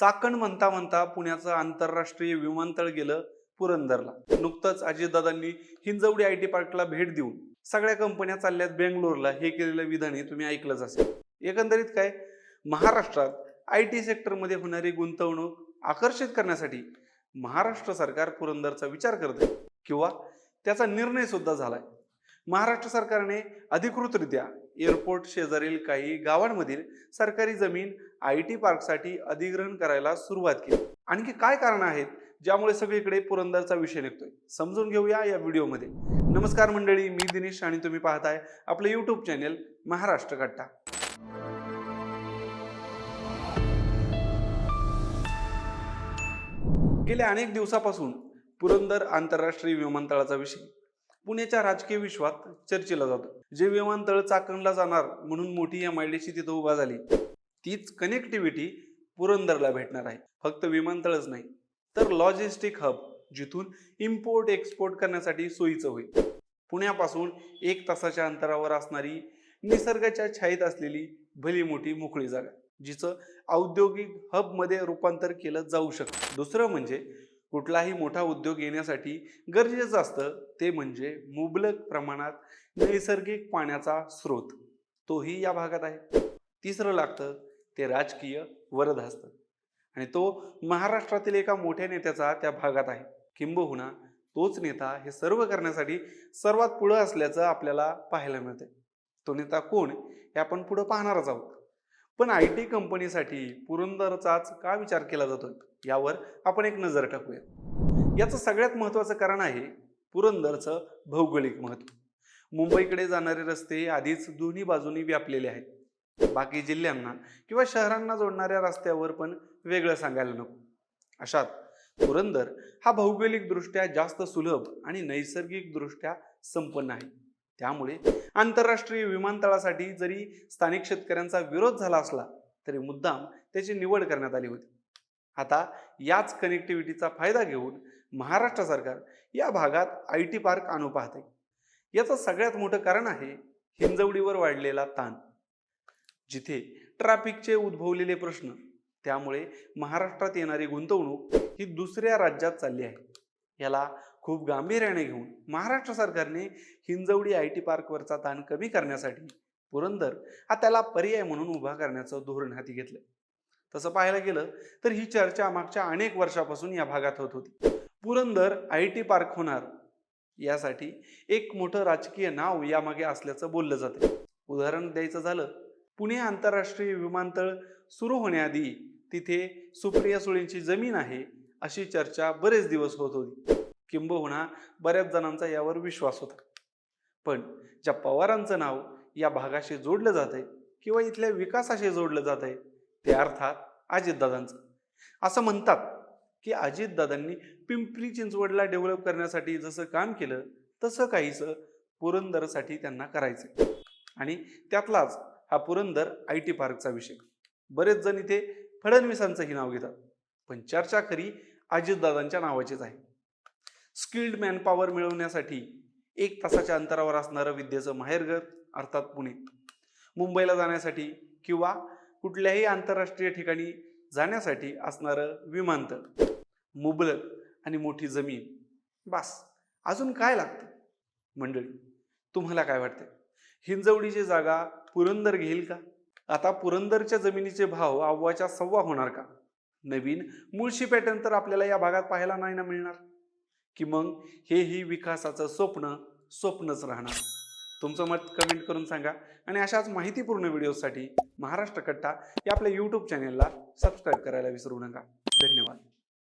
चाकण म्हणता म्हणता पुण्याचं आंतरराष्ट्रीय विमानतळ गेलं पुरंदरला. नुकतंच अजितदादांनी हिंजवडी आय टी पार्कला भेट देऊन सगळ्या कंपन्या चालल्यात बेंगलोरला. हे केलेलं विधानही तुम्ही ऐकलंच असेल. एकंदरीत काय? महाराष्ट्रात आय टी सेक्टरमध्ये होणारी गुंतवणूक आकर्षित करण्यासाठी महाराष्ट्र सरकार पुरंदरचा विचार करते किंवा त्याचा निर्णय सुद्धा झालाय. महाराष्ट्र सरकारने अधिकृतरित्या एअरपोर्ट शेजारील काही गावांमधील सरकारी जमीन आय टी पार्कसाठी अधिग्रहण करायला सुरुवात केली. आणखी काय कारण आहेत ज्यामुळे सगळीकडे पुरंदरचा विषय निघतोय? समजून घेऊया या व्हिडिओमध्ये. नमस्कार मंडळी मी दिनेश आणि तुम्ही पाहताय आपलं युट्यूब चॅनेल महाराष्ट्र कट्टा गेल्या अनेक दिवसापासून पुरंदर आंतरराष्ट्रीय विमानतळाचा विषय पुण्याच्या राजकीय विश्वात चर्चेला जातो. जे विमानतळ चाकणला जाणार म्हणून मोठी एम आय डी सी तिथं उभा झाली तीच कनेक्टिव्हिटी पुरंदरला भेटणार आहे. फक्त विमानतळच नाही तर लॉजिस्टिक हब जिथून इम्पोर्ट एक्सपोर्ट करण्यासाठी सोयीचं होईल. पुण्यापासून एक तासाच्या अंतरावर असणारी निसर्गाच्या छायेत असलेली भली मोठी मोकळी जागा जिचं औद्योगिक हबमध्ये रूपांतर केलं जाऊ शकतं. दुसरं म्हणजे कुठलाही मोठा उद्योग येण्यासाठी गरजेचं असतं ते म्हणजे मुबलक प्रमाणात नैसर्गिक पाण्याचा स्रोत. तोही या भागात आहे. तिसरं लागतं ते राजकीय वरदहस्त. आणि तो महाराष्ट्रातील एका मोठ्या नेत्याचा त्या भागात आहे. किंबहुना तोच नेता हे सर्व करण्यासाठी सर्वात पुढं असल्याचं आपल्याला पाहायला मिळते तो नेता कोण हे आपण पुढं पाहणारच आहोत. पण आय टी कंपनीसाठी पुरंदरचाच का विचार केला जातो? यावर आपण एक नजर टाकूया. याचं सगळ्यात महत्त्वाचं कारण आहे पुरंदरचं भौगोलिक महत्त्व. मुंबईकडे जाणारे रस्ते आधीच दोन्ही बाजूनी व्यापलेले आहेत. बाकी जिल्ह्यांना किंवा शहरांना जोडणाऱ्या रस्त्यावर पण वेगळं सांगायला नको. अशात पुरंदर हा भौगोलिकदृष्ट्या जास्त सुलभ आणि नैसर्गिकदृष्ट्या संपन्न आहे. त्यामुळे आंतरराष्ट्रीय विमानतळासाठी जरी स्थानिक शेतकऱ्यांचा विरोध झाला असला तरी मुद्दाम त्याची निवड करण्यात आली होती. आता याच कनेक्टिव्हिटीचा फायदा घेऊन महाराष्ट्र सरकार या भागात आय टी पार्क आणू पाहते. याचं सगळ्यात मोठं कारण आहे हिंजवडीवर वाढलेला ताण. जिथे ट्रॅफिकचे उद्भवलेले प्रश्न त्यामुळे महाराष्ट्रात येणारी गुंतवणूक ही दुसऱ्या राज्यात चालली आहे. याला खूप गांभीर्याने घेऊन महाराष्ट्र सरकारने हिंजवडी आय टी पार्कवरचा ताण कमी करण्यासाठी पुरंदर हा त्याला पर्याय म्हणून उभा करण्याचं धोरण हाती घेतलं. तसं पाहायला गेलं तर ही चर्चा मागच्या अनेक वर्षापासून या भागात होत होती. पुरंदर आय टी पार्क होणार यासाठी एक मोठं राजकीय नाव यामागे असल्याचं बोललं जातं. उदाहरण द्यायचं झालं पुणे आंतरराष्ट्रीय विमानतळ सुरू होण्याआधी तिथे सुप्रिया सुळेंची जमीन आहे अशी चर्चा बरेच दिवस होत होती. किंबहुना बऱ्याच जणांचा यावर विश्वास होता. पण ज्या पवारांचं नाव या भागाशी जोडलं जात आहे किंवा इथल्या विकासाशी जोडलं जात आहे ते अर्थात अजितदादांचं. असं म्हणतात की अजितदादांनी पिंपरी चिंचवडला डेव्हलप करण्यासाठी जसं काम केलं तसं काहीसं पुरंदरसाठी त्यांना करायचं आणि त्यातलाच हा पुरंदर आय टी पार्कचा विषय. बरेच जण इथे फडणवीसांचंही नाव घेतात. पण चर्चा खरी अजितदादांच्या नावाचीच आहे. स्किल्ड मॅनपॉवर मिळवण्यासाठी एक तासाच्या अंतरावर असणारं विद्येचं माहेरघर अर्थात पुणे. मुंबईला जाण्यासाठी किंवा कुठल्याही आंतरराष्ट्रीय ठिकाणी जाण्यासाठी असणारं विमानतळ मुबलक आणि मोठी जमीन. बास अजून काय लागतं? मंडळी तुम्हाला काय वाटतं हिंजवडीची जागा पुरंदर घेईल का? आता पुरंदरच्या जमिनीचे भाव अव्वाच्या सव्वा होणार का? नवीन मुळशी पॅटर्न तर आपल्याला या भागात पाहायला नाही ना मिळणार. की मग हेही विकासाचं स्वप्न स्वप्नच राहणार. तुमचं मत कमेंट करून सांगा. आणि अशाच माहितीपूर्ण व्हिडिओसाठी महाराष्ट्र कट्टा या आपल्या यूट्यूब चॅनेलला सबस्क्राईब करायला विसरू नका. धन्यवाद.